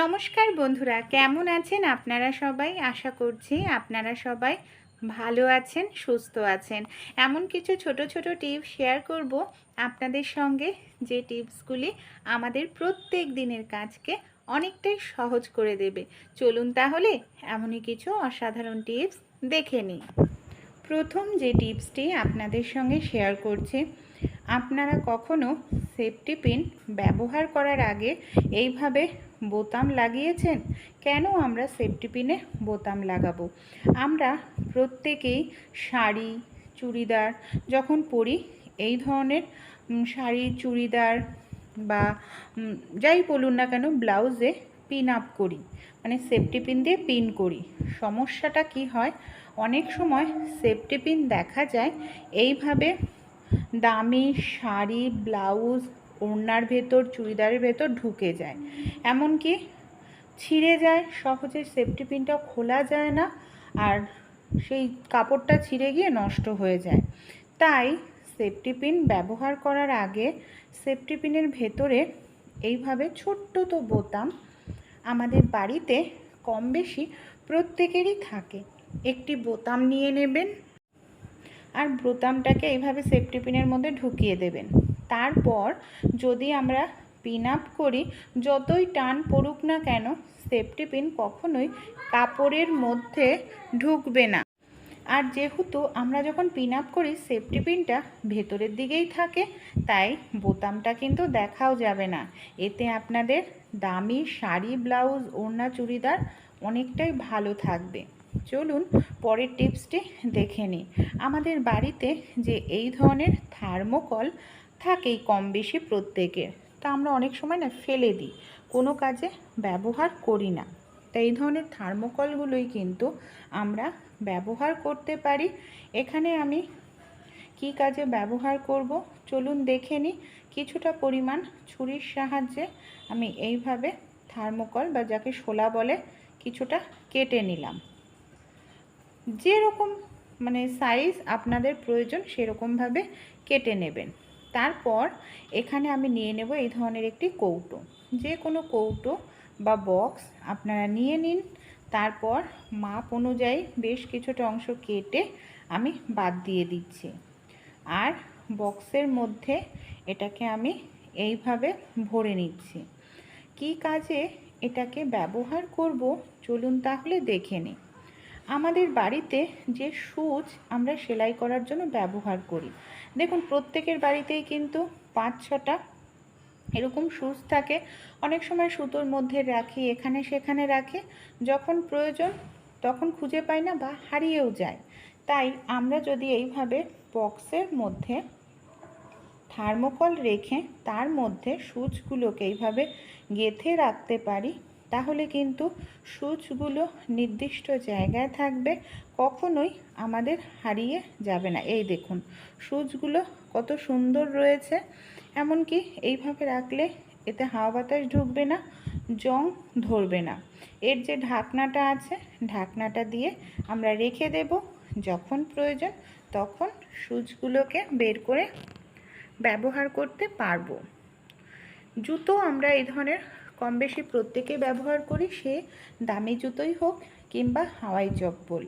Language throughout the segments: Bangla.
নমস্কার বন্ধুরা, কেমন আছেন আপনারা সবাই? আশা করছি আপনারা সবাই ভালো আছেন, সুস্থ আছেন। এমন কিছু ছোট ছোট টিপস শেয়ার করব আপনাদের সঙ্গে, যে টিপসগুলি আমাদের প্রত্যেক দিনের কাজকে অনেকটাই সহজ করে দেবে। চলুন তাহলে এমনই কিছু অসাধারণ টিপস দেখে নিই। প্রথম যে টিপসটি আপনাদের সঙ্গে শেয়ার করছি, আপনারা কখনো সেফটি পিন ব্যবহার করার আগে এইভাবে বোতাম লাগিয়েছেন? কেন আমরা সেফটি পিনে বোতাম লাগাবো? আমরা প্রত্যেকেই শাড়ি, চুড়িদার যখন পরি, এই ধরনের শাড়ি, চুড়িদার বা যাই বলুন না কেন ব্লাউজে পিন আপ করি। মানে সেফটি পিন দিয়ে পিন করি। সমস্যাটা কি হয়? অনেক সময় সেফটি পিন দেখা যায়, এইভাবে দামি শাড়ি, ব্লাউজ, ওড়নার ভেতর, চুড়িদারের ভেতর ঢুকে যায়। এমনকি ছিঁড়ে যায়, সহজে সেফটি পিনটা খোলা যায় না আর সেই কাপড়টা ছিঁড়ে গিয়ে নষ্ট হয়ে যায়। তাই সেফটি পিন ব্যবহার করার আগে সেফটি পিনের ভেতরে এইভাবে ছোট্ট তো বোতাম আমাদের বাড়িতে কম বেশি প্রত্যেকেরই থাকে। একটি বোতাম নিয়ে নেবেন আর বোতামটাকে এইভাবে সেফটি পিনের মধ্যে ঢুকিয়ে দেবেন। তারপর যদি আমরা পিন আপ করি, যতই টান পড়ুক না কেন সেফটি পিন কখনোই কাপড়ের মধ্যে ঢুকবে না। আর যেহেতু আমরা যখন পিন আপ করি সেফটি পিনটা ভেতরের দিকেই থাকে, তাই বোতামটা কিন্তু দেখাও যাবে না। এতে আপনাদের দামি শাড়ি, ব্লাউজ, ওড়না, চুড়িদার অনেকটাই ভালো থাকবে। চলুন পরের টিপসটি দেখে নিই। আমাদের বাড়িতে যে এই ধরনের থার্মোকল থাকেই কম বেশি প্রত্যেকের। তা আমরা অনেক সময় না ফেলে দিই। কোনো কাজে ব্যবহার করি না। তাই এই ধরনের থার্মোকলগুলোই কিন্তু আমরা ব্যবহার করতে পারি। এখানে আমি কি কাজে ব্যবহার করব? চলুন দেখে নিই। কিছুটা পরিমাণ ছুরির সাহায্যে আমি এইভাবে থার্মোকল বা যাকে শোলা বলে কিছুটা কেটে নিলাম। যেরকম মানে সাইজ আপনাদের প্রয়োজন সেরকমভাবে কেটে নেবেন। তারপর এখানে আমি নিয়ে নেব এই ধরনের একটি কৌটো। যে কোনো কৌটো বা বক্স আপনারা নিয়ে নিন। তারপর মাপ অনুযায়ী বেশ কিছুটা অংশ কেটে আমি বাদ দিয়ে দিচ্ছি। আর বক্সের মধ্যে এটাকে আমি এইভাবে ভরে নিচ্ছি। কি কাজে এটাকে ব্যবহার করব? চলুন তাহলে দেখে নিই। আমাদের বাড়িতে যে সুচ আমরা সেলাই করার জন্য ব্যবহার করি। দেখুন, প্রত্যেকের বাড়িতেই কিন্তু পাঁচ, ছটা এরকম সুচ থাকে। অনেক সময় সুতোর মধ্যে রাখি, এখানে সেখানে রাখি। যখন প্রয়োজন তখন খুঁজে পাই না বা হারিয়েও যায় তাই আমরা যদি এইভাবে বক্সের মধ্যে থার্মোকল রেখে তার মধ্যে সুচগুলোকে এইভাবে গেঁথে রাখতে পারি তাহলে কিন্তু সুচগুলো নির্দিষ্ট জায়গায় থাকবে, কখনোই আমাদের হারিয়ে যাবে না। এই দেখুন, সুচগুলো কত সুন্দর রয়েছে। এমনকি এইভাবে রাখলে এতে হাওয়া বাতাস ঢুকবে না, জং ধরবে না। এর যে ঢাকনাটা আছে, ঢাকনাটা দিয়ে আমরা রেখে দেব। যখন প্রয়োজন তখন সুচগুলোকে বের করে ব্যবহার করতে পারব। জুতো আমরা এই ধরনের কম বেশি প্রত্যেকে ব্যবহার করি সে দামি জুতোই হোক কিংবা হাওয়াই চপ্পল।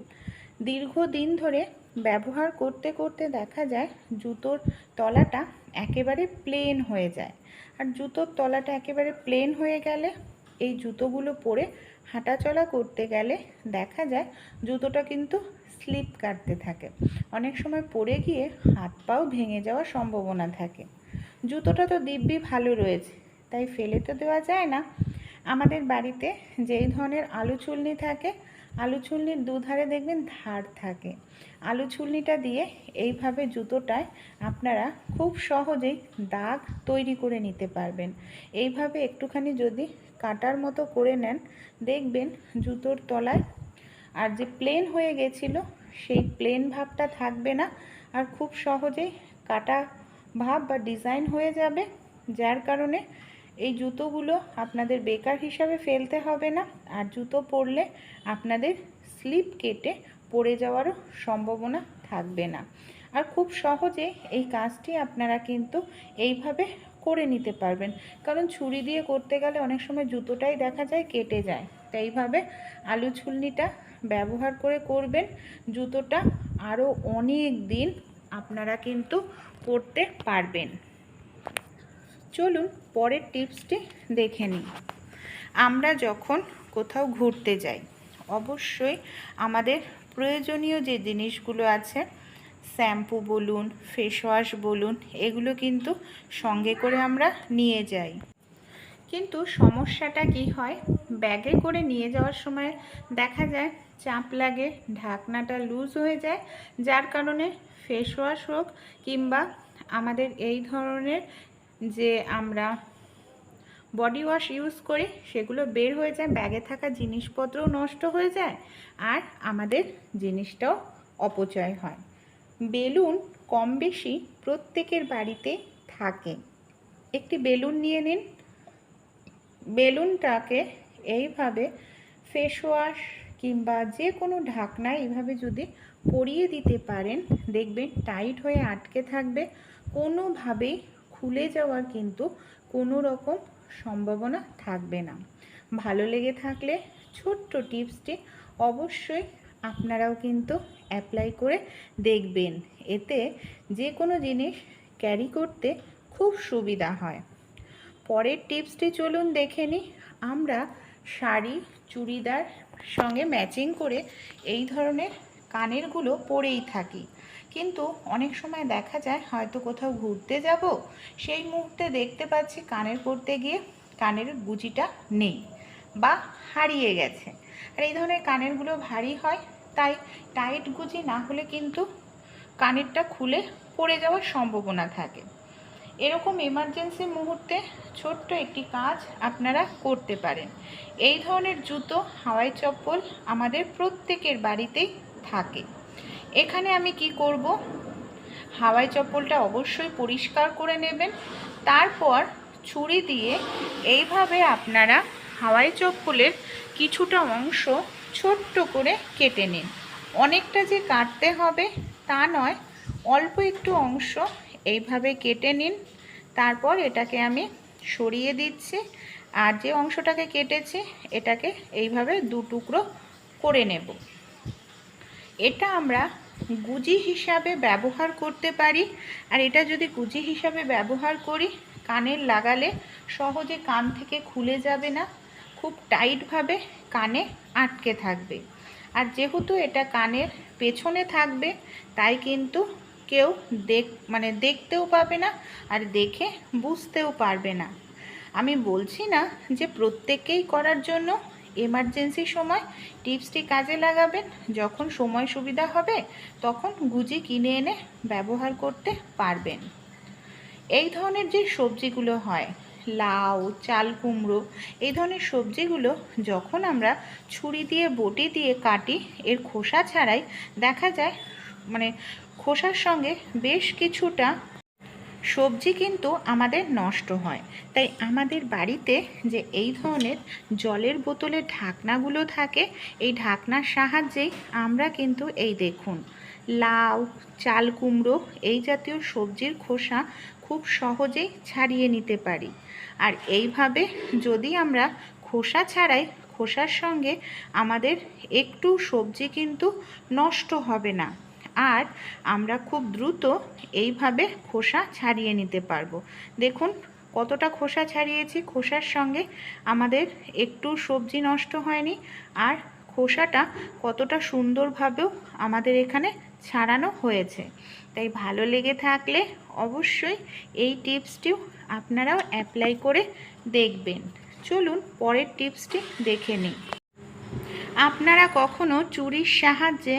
দীর্ঘদিন ধরে ব্যবহার করতে করতে দেখা যায় জুতোর তলাটা একেবারে প্লেন হয়ে যায়। আর জুতোর তলাটা একেবারে প্লেন হয়ে গেলে এই জুতোগুলো পরে হাঁটাচলা করতে গেলে দেখা যায় জুতোটা কিন্তু স্লিপ কাটতে থাকে। অনেক সময় পড়ে গিয়ে হাত পাও ভেঙে যাওয়ার সম্ভাবনা থাকে। জুতোটা তো দিব্যি ভালো রয়েছে। তাই ফেলে তো দেওয়া যায় না। আমাদের বাড়িতে যেই ধরনের আলু চুলনি থাকে, আলু চুলনির দুধারে দেখবেন ধার থাকে। আলু চুলনিটা দিয়ে এইভাবে জুতোটায় আপনারা খুব সহজেই দাগ তৈরি করে নিতে পারবেন। এইভাবে একটুখানি যদি কাটার মতো করে নেন, দেখবেন জুতোর তলায় আর যে প্লেন হয়ে গেছিল, সেই প্লেন ভাবটা থাকবে না। আর খুব সহজেই কাটা ভাব বা ডিজাইন হয়ে যাবে, যার কারণে এই জুতোগুলো আপনাদের বেকার হিসাবে ফেলতে হবে না। আর জুতো পরলে আপনাদের স্লিপ কেটে পড়ে যাওয়ারও সম্ভাবনা থাকবে না। আর খুব সহজে এই কাজটি আপনারা কিন্তু এইভাবে করে নিতে পারবেন। কারণ ছুরি দিয়ে করতে গেলে অনেক সময় জুতোটাই দেখা যায় কেটে যায়। তাই এইভাবে আলু ছুলনিটা ব্যবহার করে করবেন। জুতোটা আরও অনেক দিন আপনারা কিন্তু পরতে পারবেন। চলুন পরের টিপসটি দেখে নিই। আমরা যখন কোথাও ঘুরতে যাই, অবশ্যই আমাদের প্রয়োজনীয় যে জিনিসগুলো আছে, শ্যাম্পু বলুন ফেস ওয়াশ বলুন, এগুলো কিন্তু সঙ্গে করে আমরা নিয়ে যাই। কিন্তু সমস্যাটা কি হয়? ব্যাগে করে নিয়ে যাওয়ার সময় দেখা যায় চাপ লাগে, ঢাকনাটা লুজ হয়ে যায়, যার কারণে ফেস ওয়াশ হোক কিংবা আমাদের এই ধরনের যে আমরা বডি ওয়াশ ইউজ করি, সেগুলো বের হয়ে যায় ব্যাগে থাকা জিনিসপত্রও নষ্ট হয়ে যায় আর আমাদের জিনিসটাও অপচয় হয়। বেলুন কম বেশি প্রত্যেকের বাড়িতে থাকে। একটি বেলুন নিয়ে নিন। বেলুনটাকে এইভাবে ফেস ওয়াশ কিংবা যে কোনো ঢাকনা এইভাবে যদি পরিয়ে দিতে পারেন, দেখবেন টাইট হয়ে আটকে থাকবে। কোনোভাবেই খুলে যাওয়ার কিন্তু কোনো রকম সম্ভাবনা থাকবে না। ভালো লেগে থাকলে ছোট্ট টিপসটি অবশ্যই আপনারাও কিন্তু অ্যাপ্লাই করে দেখবেন। এতে যে কোনো জিনিস ক্যারি করতে খুব সুবিধা হয়। পরের টিপসটি চলুন দেখে নিই আমরা শাড়ি, চুড়িদার সঙ্গে ম্যাচিং করে এই ধরনের কানেরগুলো পরেই থাকি। কিন্তু অনেক সময় দেখা যায় হয়তো কোথাও ঘুরতে যাব, সেই মুহূর্তে দেখতে পাচ্ছি কানের পড়তে গিয়ে কানের গুজিটা নেই বা হারিয়ে গেছে। আর এই ধরনের কানেরগুলো ভারী হয়, তাই টাইট গুজি না হলে কিন্তু কানেরটা খুলে পড়ে যাওয়ার সম্ভাবনা থাকে। এরকম এমার্জেন্সি মুহূর্তে ছোট্ট একটি কাজ আপনারা করতে পারেন। এই ধরনের জুতো, হাওয়াই চপ্পল আমাদের প্রত্যেকের বাড়িতেই থাকে। এখানে আমি কি করব? হাওয়াই চপ্পলটা অবশ্যই পরিষ্কার করে নেবেন। তারপর ছুরি দিয়ে এইভাবে আপনারা হাওয়াই চপ্পলের কিছুটা অংশ ছোট্ট করে কেটে নিন। অনেকটা যে কাটতে হবে তা নয়, অল্প একটু অংশ এইভাবে কেটে নিন। তারপর এটাকে আমি সরিয়ে দিচ্ছি। আর যে অংশটাকে কেটেছি, এটাকে এইভাবে দু টুকরো করে নেব। এটা আমরা গুজি হিসাবে ব্যবহার করতে পারি। আর এটা যদি গুজি হিসাবে ব্যবহার করি, কানের লাগালে সহজে কান থেকে খুলে যাবে না। খুব টাইটভাবে কানে আটকে থাকবে। আর যেহেতু এটা কানের পেছনে থাকবে, তাই কিন্তু কেউ দেখ মানে দেখতেও পাবে না আর দেখে বুঝতেও পারবে না। আমি বলছি না যে প্রত্যেককেই করার জন্য এমার্জেন্সি সময় টিপসটি কাজে লাগাবেন। যখন সময় সুবিধা হবে, তখন গুজি কিনে এনে ব্যবহার করতে পারবেন। এই ধরনের যে সবজিগুলো হয়, লাউ, চাল কুমড়ো, এই ধরনের সবজিগুলো যখন আমরা ছুরি দিয়ে, বটি দিয়ে কাটি, এর খোসা ছাড়াই দেখা যায় মানে খোসার সঙ্গে বেশ কিছুটা সবজি কিন্তু আমাদের নষ্ট হয়। তাই আমাদের বাড়িতে যে এই ধরনের জলের বোতলের ঢাকনাগুলো থাকে, এই ঢাকনার সাহায্যেই আমরা কিন্তু এই দেখুন, লাউ, চাল কুমড়ো এই জাতীয় সবজির খোসা খুব সহজেই ছাড়িয়ে নিতে পারি। আর এইভাবে যদি আমরা খোসা ছাড়াই, খোসার সঙ্গে আমাদের একটু সবজি কিন্তু নষ্ট হবে না। আর আমরা খুব দ্রুত এইভাবে খোসা ছাড়িয়ে নিতে পারব। দেখুন কতটা খোসা ছাড়িয়েছি। খোসার সঙ্গে আমাদের একটু সবজি নষ্ট হয়নি আর খোসাটা কতটা সুন্দরভাবেও আমাদের এখানে ছাড়ানো হয়েছে। তাই ভালো লেগে থাকলে অবশ্যই এই টিপসটিও আপনারাও অ্যাপ্লাই করে দেখবেন। চলুন পরের টিপসটি দেখে নিই। আপনারা কখনো চুরির সাহায্যে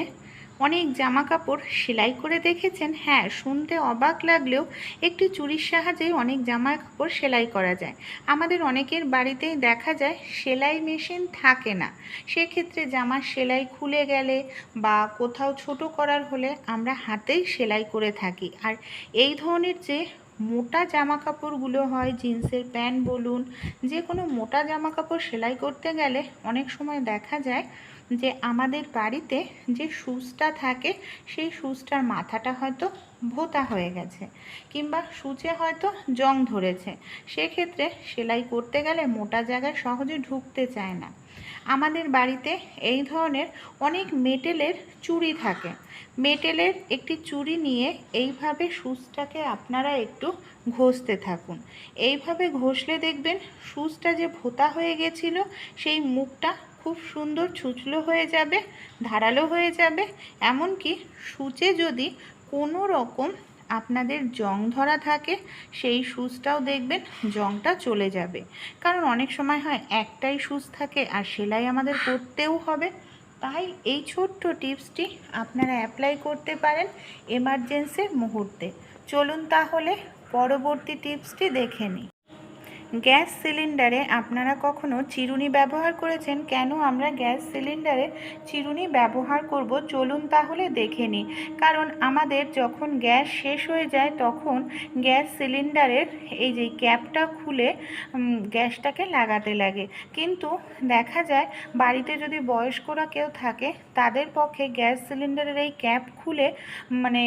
অনেক জামা কাপড় সেলাই করে দেখেছেন। হ্যাঁ শুনতে অবাক লাগলেও একটি চুরির সাহায্যে অনেক জামা কাপড় সেলাই করা যায়। আমাদের অনেকের বাড়িতেই দেখা যায় সেলাই মেশিন থাকে না। সেক্ষেত্রে জামার সেলাই খুলে গেলে বা কোথাও ছোট করার হলে আমরা হাতেই সেলাই করে থাকি। আর এই ধরনের যে মোটা জামা কাপড়গুলো হয়, জিন্সের প্যান্ট বলুন যে কোনো মোটা জামা কাপড় সেলাই করতে গেলে অনেক সময় দেখা যায় যে আমাদের বাড়িতে যে সুচটা থাকে, সেই সুচটার মাথাটা হয়তো ভোতা হয়ে গেছে কিংবা সূচে হয়তো জং ধরেছে। সেক্ষেত্রে সেলাই করতে গেলে মোটা জায়গায় সহজে ঢুকতে চায় না। আমাদের বাড়িতে এই ধরনের অনেক মেটেলের চুড়ি থাকে। মেটেলের একটি চুড়ি নিয়ে এইভাবে সুচটাকে আপনারা একটু ঘষতে থাকুন। এইভাবে ঘষলে দেখবেন সুচটা যে ভোতা হয়ে গেছিল, সেই মুখটা খুব সুন্দর ছুচলো হয়ে যাবে, ধারালো হয়ে যাবে। এমনকি সূচে যদি কোনো রকম আপনাদের জং ধরা থাকে, সেই সুচটাও দেখবেন জংটা চলে যাবে। কারণ অনেক সময় হয় একটাই সুচ থাকে আর সেলাই আমাদের করতেও হবে। তাই এই ছোট্ট টিপসটি আপনারা অ্যাপ্লাই করতে পারেন এমার্জেন্সির মুহূর্তে। চলুন তাহলে পরবর্তী টিপসটি দেখে নিই। গ্যাস সিলিন্ডারে আপনারা কখনো চিরুনি ব্যবহার করেছেন? কেন আমরা গ্যাস সিলিন্ডারে চিরুনি ব্যবহার করব? চলুন তাহলে দেখে নিই। কারণ আমাদের যখন গ্যাস শেষ হয়ে যায়, তখন গ্যাস সিলিন্ডারের এই যে ক্যাপটা খুলে গ্যাসটাকে লাগাতে লাগে। কিন্তু দেখা যায়, বাড়িতে যদি বয়স্করা কেউ থাকে, তাদের পক্ষে গ্যাস সিলিন্ডারের এই ক্যাপ খুলে মানে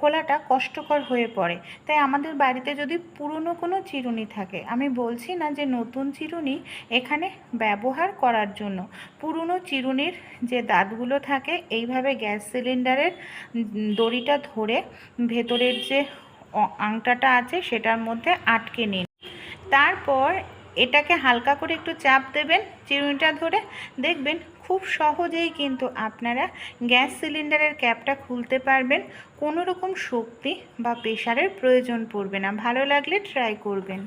খোলাটা কষ্টকর হয়ে পড়ে। তাই আমাদের বাড়িতে যদি পুরনো কোনো চিরুনি থাকে, আমি বলছি না যে নতুন চিরুনি এখানে ব্যবহার করার জন্য। পুরনো চিরুনির যে দাঁতগুলো থাকে, এইভাবে গ্যাস সিলিন্ডারের দড়িটা ধরে ভেতরের যে আংটাটা আছে, সেটার মধ্যে আটকে নিন। তারপর এটাকে হালকা করে একটু চাপ দেবেন চিরুনিটা ধরে। দেখবেন খুব সহজেই কিন্তু আপনারা গ্যাস সিলিন্ডারের ক্যাপটা খুলতে পারবেন। কোনো রকম শক্তি বা প্রেশারের প্রয়োজন পড়বে না। ভালো লাগলে ট্রাই করবেন।